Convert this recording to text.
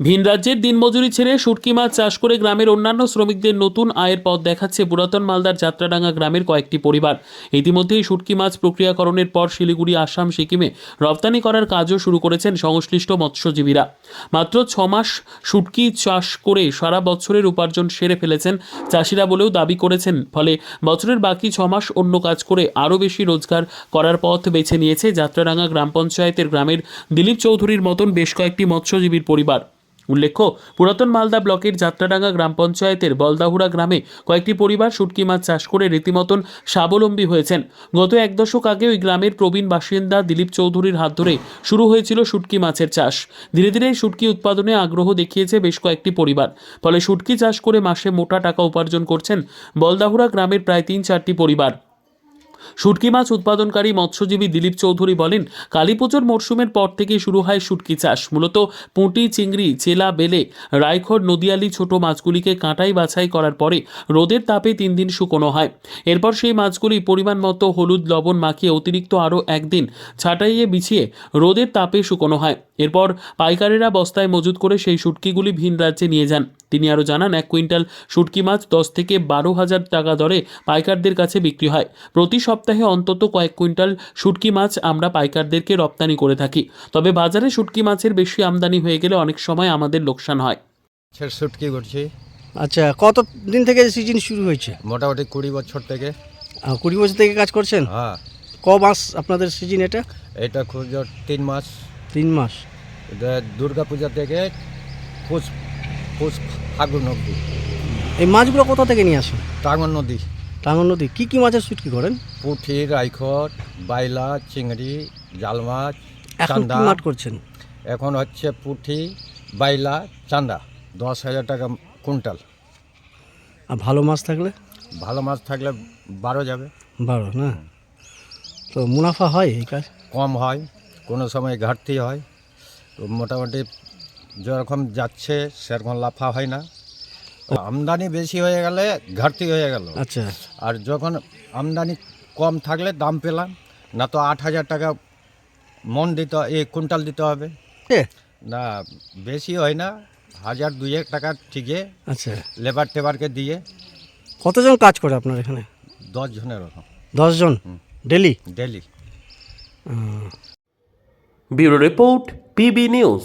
ভিন রাজ্যের দিনমজুরি ছেড়ে শুটকি মাছ চাষ করে গ্রামের অন্যান্য শ্রমিকদের নতুন আয়ের পথ দেখাচ্ছে পুরাতন মালদার যাত্রাডাঙ্গা গ্রামের কয়েকটি পরিবার। ইতিমধ্যেই শুটকি মাছ প্রক্রিয়াকরণের পর শিলিগুড়ি, আসাম, সিকিমে রপ্তানি করার কাজও শুরু করেছেন সংশ্লিষ্ট মৎস্যজীবীরা। মাত্র ছ মাস শুটকি চাষ করে সারা বছরের উপার্জন সেরে ফেলেছেন চাষিরা বলেও দাবি করেছেন। ফলে বছরের বাকি ছ মাস অন্য কাজ করে আরও বেশি রোজগার করার পথ বেছে নিয়েছে যাত্রাডাঙ্গা গ্রাম পঞ্চায়েতের গ্রামের দিলীপ চৌধুরীর মতন বেশ কয়েকটি মৎস্যজীবীর পরিবার। উল্লেখ্য, পুরাতন মালদা ব্লকের যাত্রাডাঙ্গা গ্রাম পঞ্চায়েতের বলদাহুড়া গ্রামে কয়েকটি পরিবার শুটকি মাছ চাষ করে রীতিমতন স্বাবলম্বী হয়েছেন। গত এক দশক আগে ওই গ্রামের প্রবীণ বাসিন্দা দিলীপ চৌধুরীর হাত ধরে শুরু হয়েছিল শুটকি মাছের চাষ। ধীরে ধীরে শুটকি উৎপাদনে আগ্রহ দেখিয়েছে বেশ কয়েকটি পরিবার। ফলে শুটকি চাষ করে মাসে মোটা টাকা উপার্জন করছেন বলদাহুড়া গ্রামের প্রায় তিন চারটি পরিবার। শুটকি মাছ উৎপাদনকারী মৎস্যজীবী দিলীপ চৌধুরী বলেন, কালী পুজোর মরশুমের পর থেকে শুরু হয় শুটকি চাষ। মূলত পুঁটি, চিংড়ি, চেলা, বেলে, রায়খড়, নদিয়ালি ছোট মাছগুলিকে কাঁটাই বাছাই করার পরে রোদের তাপে তিন দিন শুকনো হয়। এরপর সেই মাছগুলি পরিমাণ মতো হলুদ, লবণ মাখিয়ে অতিরিক্ত আরও একদিন ছাটাইয়ে বিছিয়ে রোদের তাপে শুকনো হয়। এরপর পাইকারেরা বস্তায় মজুত করে সেই শুটকিগুলি ভিন রাজ্যে নিয়ে যান। তিনি আরও জানান, এক কুইন্টাল শুটকি মাছ দশ থেকে বারো হাজার টাকা দরে পাইকারদের কাছে বিক্রি হয়। প্রতি সপ্তাহে অন্তত কয়েক কুইন্টাল শুটকি মাছ আমরা পাইকারদেরকে রপ্তানি করে থাকি। তবে বাজারে শুটকি মাছের বেশি আমদানি হয়ে গেলে অনেক সময় আমাদের লোকসান হয়। শুটকি করছি। আচ্ছা কত দিন থেকে সিজন শুরু হয়েছে? মোটামুটি কুড়ি বছর থেকে। কুড়ি বছর থেকে কাজ করছেন? হ্যাঁ। ক মাস আপনাদের সিজন এটা? এটা খুব তিন মাস। তিন মাস। এটা দুর্গা পূজা থেকে পুষ পুষ ফাগুন অব্দি এই মাছগুলো কোথা থেকে নিয়ে আসেন? টাঙ্গন নদী। টাঙ্গন নদী কী কী মাছের শুটকি করেন? পুঁঠি রাইখট বাইলা চিংড়ি জাল মাছ এখন চান্দা। কি মাঠ করছেন? এখন হচ্ছে পুঁঠি বাইলা চান্দা দশ হাজার টাকা কুইন্টাল। আর ভালো মাছ থাকলে? ভালো মাছ থাকলে বারো যাবে। বারো না? তো মুনাফা হয় এই কাজ? কম হয় কোনো সময় ঘাটতি হয়। তো মোটামুটি যেরকম যাচ্ছে সেরকম লাফা হয় না। আমদানি বেশি হয়ে গেলে ঘাটতি হয়ে গেল। আচ্ছা। আর যখন আমদানি কম থাকলে দাম পেলাম না তো আট হাজার টাকা মন দিতে এ কুইন্টাল দিতে হবে। না বেশি হয় না হাজার দুয়েক টাকা ঠিকে আচ্ছা। লেবার টেবারকে দিয়ে। কতজন কাজ করে আপনার এখানে? দশ জনের ওরকম দশজন daily? Daily. Bureau report PB news.